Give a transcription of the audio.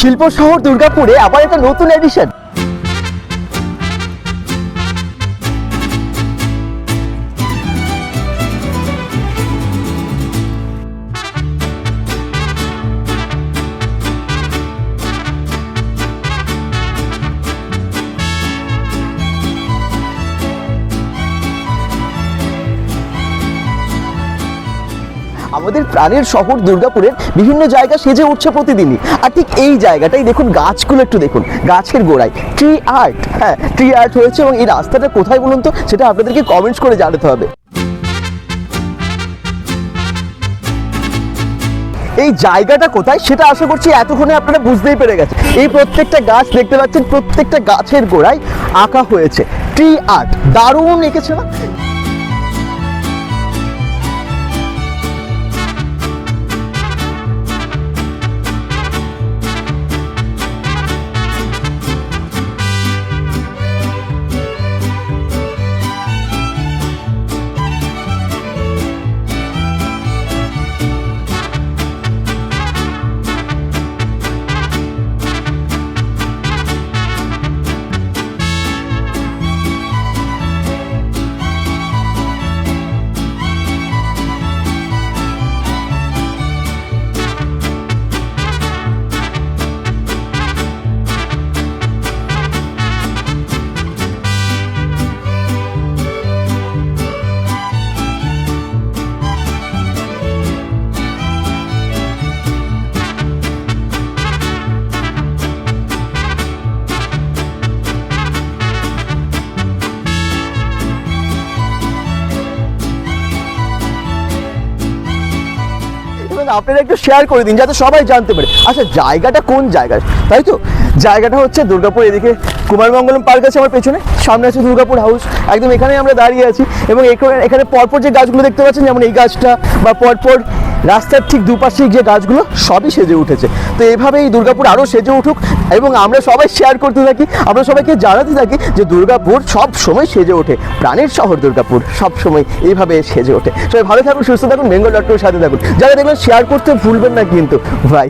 শিল্প শহর দুর্গাপুরে আবার একটা নতুন এডিশন আমাদের প্রাণের শহর দুর্গাপুরের বিভিন্ন জায়গা সেজে উঠছে প্রতিদিনই। আর ঠিক এই জায়গাটাই দেখুন, গাছগুলো একটু দেখুন, গাছের গোড়ায়। ট্রি আর্ট হ্যাঁ ট্রি আর্ট হয়েছে এবং এই রাস্তাটা কোথায় বলুন তো, সেটা আপনাদেরকে কমেন্টস করে জানাতে হবে। এই জায়গাটা কোথায় সেটা আশা করছি এতক্ষণে আপনারা বুঝতেই পেরে গেছে এই প্রত্যেকটা গাছ দেখতে পাচ্ছেন, প্রত্যেকটা গাছের গোড়ায় আঁকা হয়েছে। ট্রি আর্ট দারুণ এঁকেছে না? আপনারা একটু শেয়ার করে দিন যাতে সবাই জানতে পারে। আচ্ছা জায়গাটা কোন জায়গায়? তাই তো? জায়গাটা হচ্ছে দুর্গাপুর এদিকে। কুমারমঙ্গলম পার্ক আছে আমার পেছনে। সামনে আছে দুর্গাপুর হাউস একদম এখানে আমরা দাঁড়িয়ে আছি। এবং এখানে পরপর যে গাছগুলো দেখতে পাচ্ছেন, যেমন এই গাছটা বা পরপর রাস্তার ঠিক দুপাশে যে গাছগুলো, সবই সেজে উঠেছে। তো এইভাবে এই দুর্গাপুর আরও সেজে উঠুক এবং আমরা সবাই শেয়ার করতে থাকি, আমরা সবাইকে জানাতে থাকি যে দুর্গাপুর সব সময় সেজে ওঠে, প্রাণের শহর দুর্গাপুর সব সময় এইভাবে সেজে ওঠে। সবাই ভালো থাকুন, সুস্থ থাকুন, বেঙ্গল ডট সাথে থাকুন। যারা দেখবেন শেয়ার করতে ভুলবেন না কিন্তু। ভাই